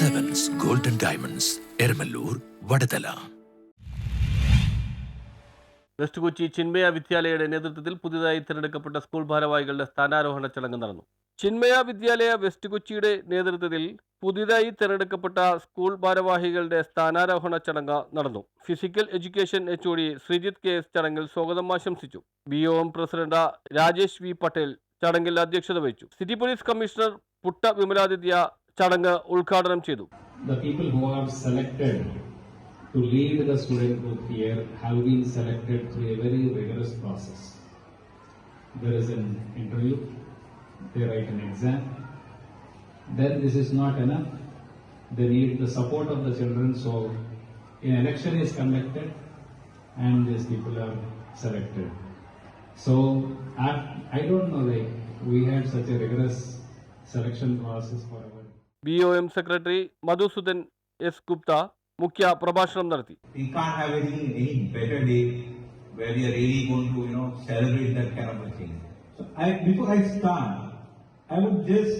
Diamonds Eramallur Vadathala west Kochi Chinmaya വിദ്യാലയയുടെ നേതൃത്വത്തിൽ പുതിയതായി തിരഞ്ഞെടുക്കപ്പെട്ട സ്കൂൾ ഭാരവാഹികളുടെ സ്ഥാനാരോഹണ ചടങ്ങ് നടന്നു. ചിന്മയ വിദ്യാലയ വെസ്റ്റ് കൊച്ചിയുടെ നേതൃത്വത്തിൽ പുതിയതായി തിരഞ്ഞെടുക്കപ്പെട്ട സ്കൂൾ ഭാരവാഹികളുടെ സ്ഥാനാരോഹണ ചടങ്ങ് നടന്നു. Physical education H O D Sreejith K S ചടങ്ങിൽ സ്വാഗതം ആശംസിച്ചു. B O M president Rajesh V Patel ചടങ്ങിൽ അധ്യക്ഷത വഹിച്ചു. City police commissioner Putta Vimaladitya ചടങ്ങ് ഉദ്ഘാടനം ചെയ്തു the people who are selected to lead the student group here have been selected through a very rigorous process. There is an interview, they write an exam. Then this is not enough. They need the support of the children, so an election is conducted and these people are selected. So I, I don't know, like we had such a rigorous selection process for our B O M secretary Madhusudan S Gupta മുഖ്യ പ്രഭാഷണം നടത്തി we can't have any, any better day where we are really going to, you know, celebrate that kind of a thing. So I, before I start, I would just,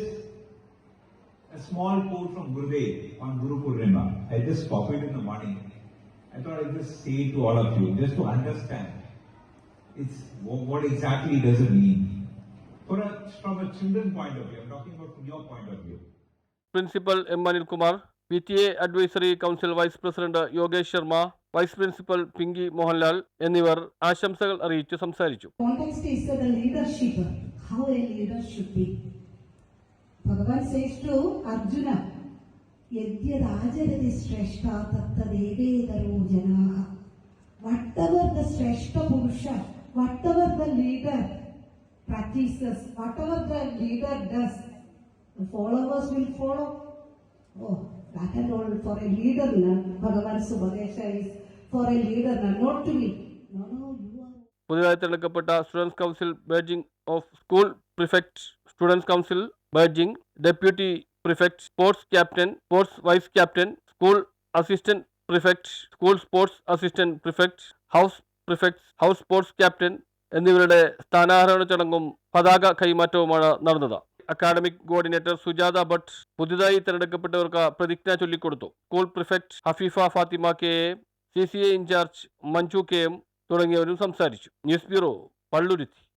a small quote from Gurudev on Guru Purnima. I just copied in the morning. I thought I'd just say it to all of you, just to understand. It's, what, what exactly does it mean? For a, from a children point of view, I'm talking about from your point of view. Principal M Anilkumar P T A advisory council vice president Yogesh Sharma vice principal Pinky Mohanlal എന്നിവർ ആശംസകൾ അറിയിച്ചു സംസാരിച്ചു Tattadevedaro Janaha. Whatever the the leader practices, the leader does, the will follow oh that and all for a leader, na. Bhagavan's Subhadesha is for a leader, na, not to. പുതിയതായി തിരഞ്ഞെടുക്കപ്പെട്ട students council badging of school prefect students council badging deputy prefect sports captain sports vice captain school assistant prefect school sports assistant prefect house prefect house sports captain എന്നിവരുടെ സ്ഥാനാരോഹണ ചടങ്ങും പതാക കൈമാറ്റവുമാണ് നടന്നത് academic coordinator Sujatha Bhat പുതുതായി തിരഞ്ഞെടുക്കപ്പെട്ടവർക്ക് പ്രതിജ്ഞ ചൊല്ലിക്കൊടുത്തു. School prefect Hafeefa Fathima K A C C A in charge Manju K M തുടങ്ങിയവരും സംസാരിച്ചു. News bureau Palluruthy.